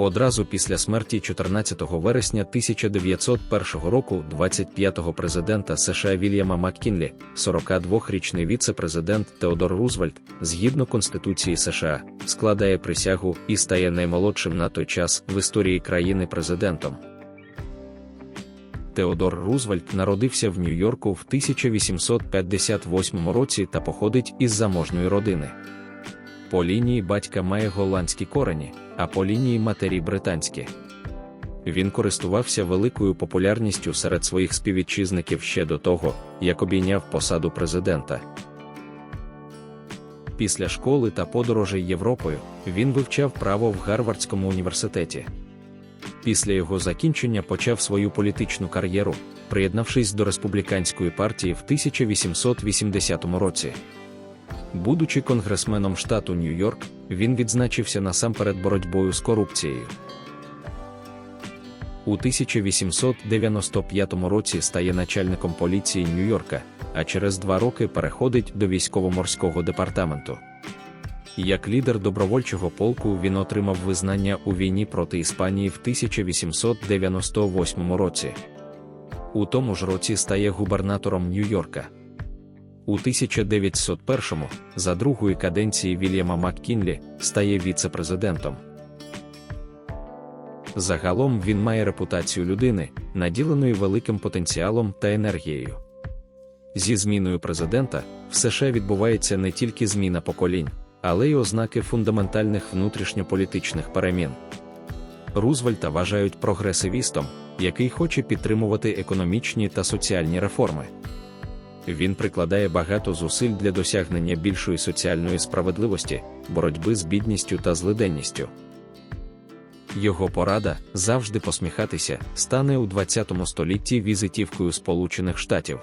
Одразу після смерті 14 вересня 1901 року 25-го президента США Вільяма Маккінлі, 42-річний віце-президент Теодор Рузвельт, згідно Конституції США, складає присягу і стає наймолодшим на той час в історії країни президентом. Теодор Рузвельт народився в Нью-Йорку в 1858 році та походить із заможної родини. По лінії батька має голландські корені, а по лінії матері британські. Він користувався великою популярністю серед своїх співвітчизників ще до того, як обійняв посаду президента. Після школи та подорожей Європою він вивчав право в Гарвардському університеті. Після його закінчення почав свою політичну кар'єру, приєднавшись до республіканської партії в 1880 році. Будучи конгресменом штату Нью-Йорк, він відзначився насамперед боротьбою з корупцією. У 1895 році стає начальником поліції Нью-Йорка, а через два роки переходить до військово-морського департаменту. Як лідер добровольчого полку він отримав визнання у війні проти Іспанії в 1898 році. У тому ж році стає губернатором Нью-Йорка. У 1901-му, за другої каденції Вільяма Маккінлі стає віце-президентом. Загалом він має репутацію людини, наділеної великим потенціалом та енергією. Зі зміною президента в США відбувається не тільки зміна поколінь, але й ознаки фундаментальних внутрішньополітичних перемін. Рузвельта вважають прогресивістом, який хоче підтримувати економічні та соціальні реформи. Він прикладає багато зусиль для досягнення більшої соціальної справедливості, боротьби з бідністю та злиденністю. Його порада завжди посміхатися стане у 20 столітті візитівкою Сполучених Штатів.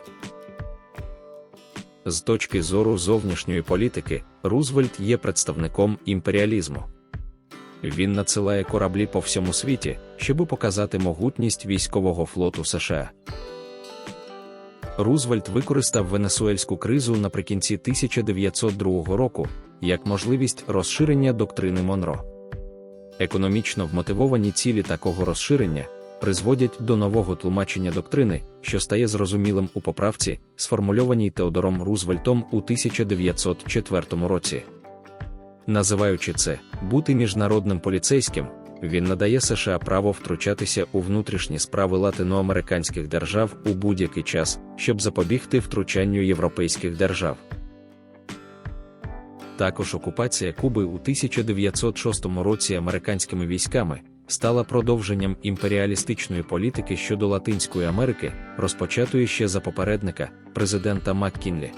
З точки зору зовнішньої політики, Рузвельт є представником імперіалізму. Він надсилає кораблі по всьому світі, щоби показати могутність військового флоту США. Рузвельт використав венесуельську кризу наприкінці 1902 року як можливість розширення доктрини Монро. Економічно вмотивовані цілі такого розширення призводять до нового тлумачення доктрини, що стає зрозумілим у поправці, сформульованій Теодором Рузвельтом у 1904 році. Називаючи це бути міжнародним поліцейським, він надає США право втручатися у внутрішні справи латиноамериканських держав у будь-який час, щоб запобігти втручанню європейських держав. Також окупація Куби у 1906 році американськими військами стала продовженням імперіалістичної політики щодо Латинської Америки, розпочатої ще за попередника, президента Маккінлі.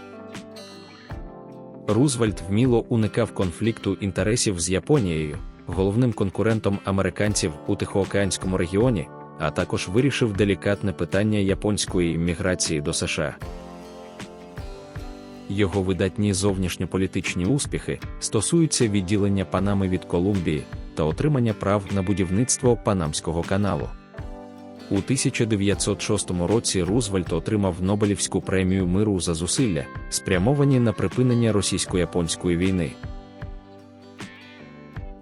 Рузвельт вміло уникав конфлікту інтересів з Японією, головним конкурентом американців у Тихоокеанському регіоні, а також вирішив делікатне питання японської імміграції до США. Його видатні зовнішньополітичні успіхи стосуються відділення Панами від Колумбії та отримання прав на будівництво Панамського каналу. У 1906 році Рузвельт отримав Нобелівську премію миру за зусилля, спрямовані на припинення російсько-японської війни.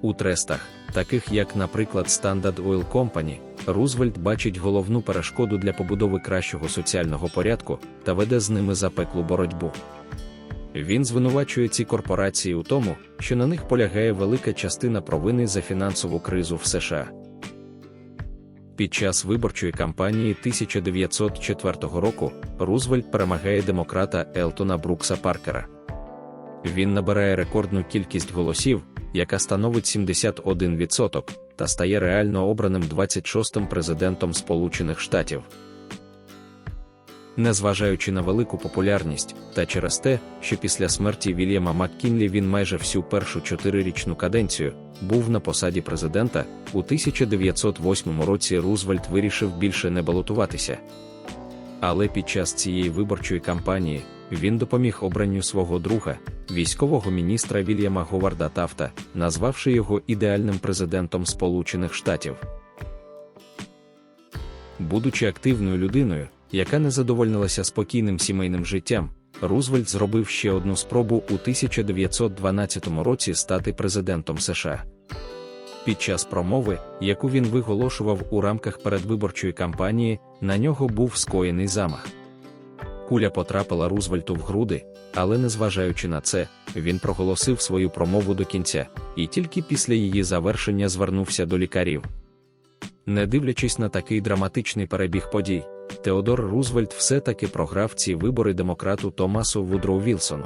У трестах, таких як, наприклад, Standard Oil Company, Рузвельт бачить головну перешкоду для побудови кращого соціального порядку та веде з ними запеклу боротьбу. Він звинувачує ці корпорації у тому, що на них полягає велика частина провини за фінансову кризу в США. Під час виборчої кампанії 1904 року Рузвельт перемагає демократа Елтона Брукса Паркера. Він набирає рекордну кількість голосів, яка становить 71%, та стає реально обраним 26-м президентом Сполучених Штатів. Незважаючи на велику популярність, та через те, що після смерті Вільяма Маккінлі він майже всю першу чотирирічну каденцію був на посаді президента, у 1908 році Рузвельт вирішив більше не балотуватися. Але під час цієї виборчої кампанії він допоміг обранню свого друга, військового міністра Вільяма Говарда Тафта, назвавши його ідеальним президентом Сполучених Штатів. Будучи активною людиною, яка не задовольнилася спокійним сімейним життям, Рузвельт зробив ще одну спробу у 1912 році стати президентом США. Під час промови, яку він виголошував у рамках передвиборчої кампанії, на нього був скоєний замах. Куля потрапила Рузвельту в груди, але незважаючи на це, він проголосив свою промову до кінця, і тільки після її завершення звернувся до лікарів. Не дивлячись на такий драматичний перебіг подій, Теодор Рузвельт все-таки програв ці вибори демократу Томасу Вудроу Вілсону.